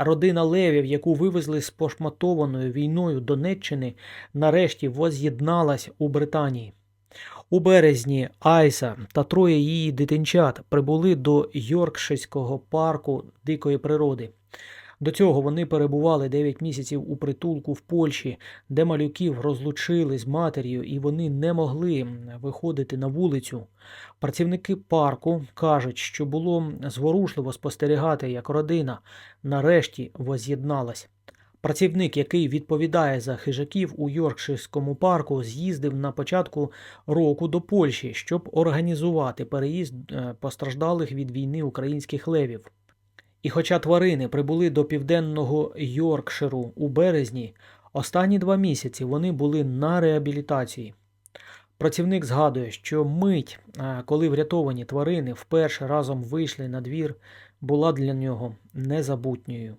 Родина Левів, яку вивезли з пошматованою війною Донеччини, нарешті воз'єдналась у Британії. У березні Айса та троє її дитинчат прибули до Йоркширського парку дикої природи. До цього вони перебували 9 місяців у притулку в Польщі, де малюків розлучили з матір'ю і вони не могли виходити на вулицю. Працівники парку кажуть, що було зворушливо спостерігати, як родина нарешті воз'єдналась. Працівник, який відповідає за хижаків у Йоркширському парку, з'їздив на початку року до Польщі, щоб організувати переїзд е, постраждалих від війни українських левів. І хоча тварини прибули до південного Йоркширу у березні, останні два місяці вони були на реабілітації. Працівник згадує, що мить, е, коли врятовані тварини вперше разом вийшли на двір, була для нього незабутньою.